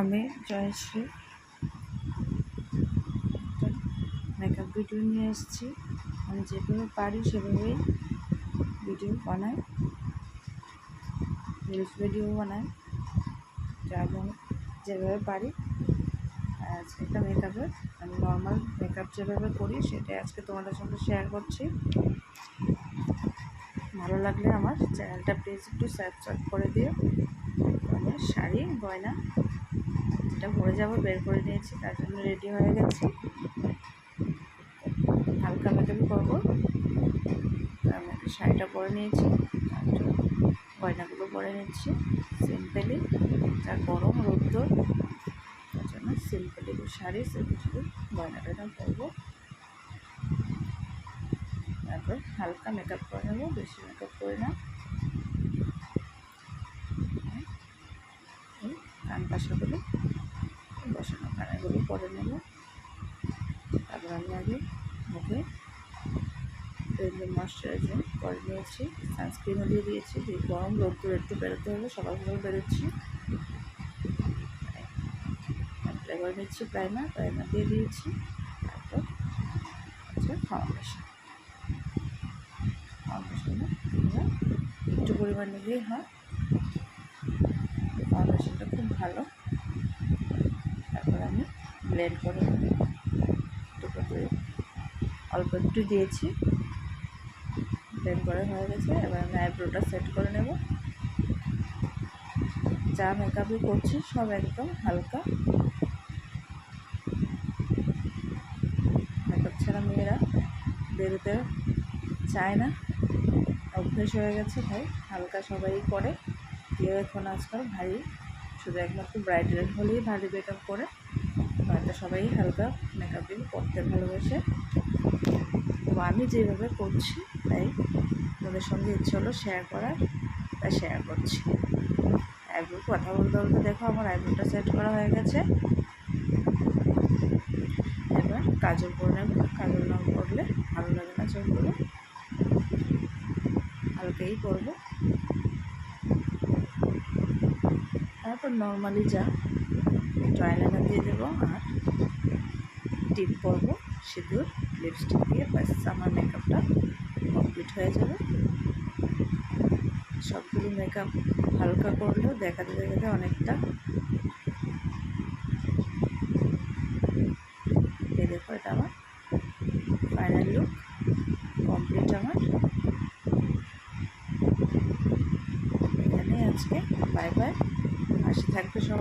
আমি Jayashree makeup video নিয়ে এসেছি। আমি যেভাবে পারি সেভাবেই ভিডিও বানাই। রিলস ভিডিও বানাই। যেমন যেভাবে পারি, আজকে একটা মেকআপের আমি নর্মাল মেকআপ যেভাবে করি সেটাই আজকে তোমাদের সঙ্গে শেয়ার করছি। ভালো লাগলে আমার চ্যানেলটা প্লিজ একটু সাবস্ক্রাইব করে দিও। আমি শাড়ি, গয়না যেটা পরে যাব, বের করে নিয়েছি, তার জন্য রেডি হয়ে গেছি। হালকা মেকআপই করব। আমি শাড়িটা পরে নিয়েছি গয়নাগুলো পরে নিচ্ছি সিম্পলি যা গরম রোদ্দুর তার জন্য সিম্পলি শাড়ি সিম্পলি গয়নাটা পরবো। তারপর হালকা মেকআপ করে নেব, বেশি মেকআপ করে না। কান পাশাগুলো পরে নেব। তারপর আমি আগে মুখে রেঞ্জিং ময়শ্চারাইজিং করে নিয়েছি। সানস্ক্রিনও দিয়ে দিয়েছি। দিয়ে গরম রোদ্দুর একটু বেরোতে হলে সকাল সকাল বেরোচ্ছি। এবার নিচ্ছি প্রাইমার প্রাইমার দিয়ে দিয়েছি। তারপর হচ্ছে ফাউন্ডেশন ফাউন্ডেশনে একটু পরিমাণ নিলেই হয়। ফাউন্ডেশনটা খুব ভালো। তারপর আমি ব্লেন্ড করে। টুকরো করে। অল্প একটু দিয়েছি। ব্লেন্ড করে হয়ে গেছে। এবার আমি আইব্রোটা সেট করে নেব। যা মেকআপই করছি, সব একদম হালকা। মেকআপ ছাড়া মেয়েরা বেরোতে চায় না। অভ্যেস হয়ে গেছে ভাই। হালকা সবাই করে। কেউ এখন আজকাল ভারী। শুধু একমাত্র ব্রাইডাল হলেই ভারী মেকআপ করে। নয়তো সবাই হালকা মেকআপই করতে ভালোবাসে। তো আমি যেভাবে করছি, তাই ওদের সঙ্গে ইচ্ছে হলো শেয়ার করার, তাই শেয়ার করছি। আইব্রো কথা বলতে বলতে দেখো আমার আইব্রোটা সেট করা হয়ে গেছে। এবার কাজল করে নেব। কাজল না করলে ভালো লাগে না চোখগুলো হালকাই করব। তারপর নর্মালি যা, একটু আইলাইনার দিয়ে দেবো আর টিপ করব, সিঁদুর লিপস্টিক দিয়ে ব্যাস, আমার মেকআপটা কমপ্লিট হয়ে যাবে। সবগুলো মেকআপ হালকা করলেও দেখাতে দেখাতে অনেকটা দেখো এটা আমার ফাইনাল লুক কমপ্লিট আমার। এখানে আজকে বাই বাই হাসি থাকবে সব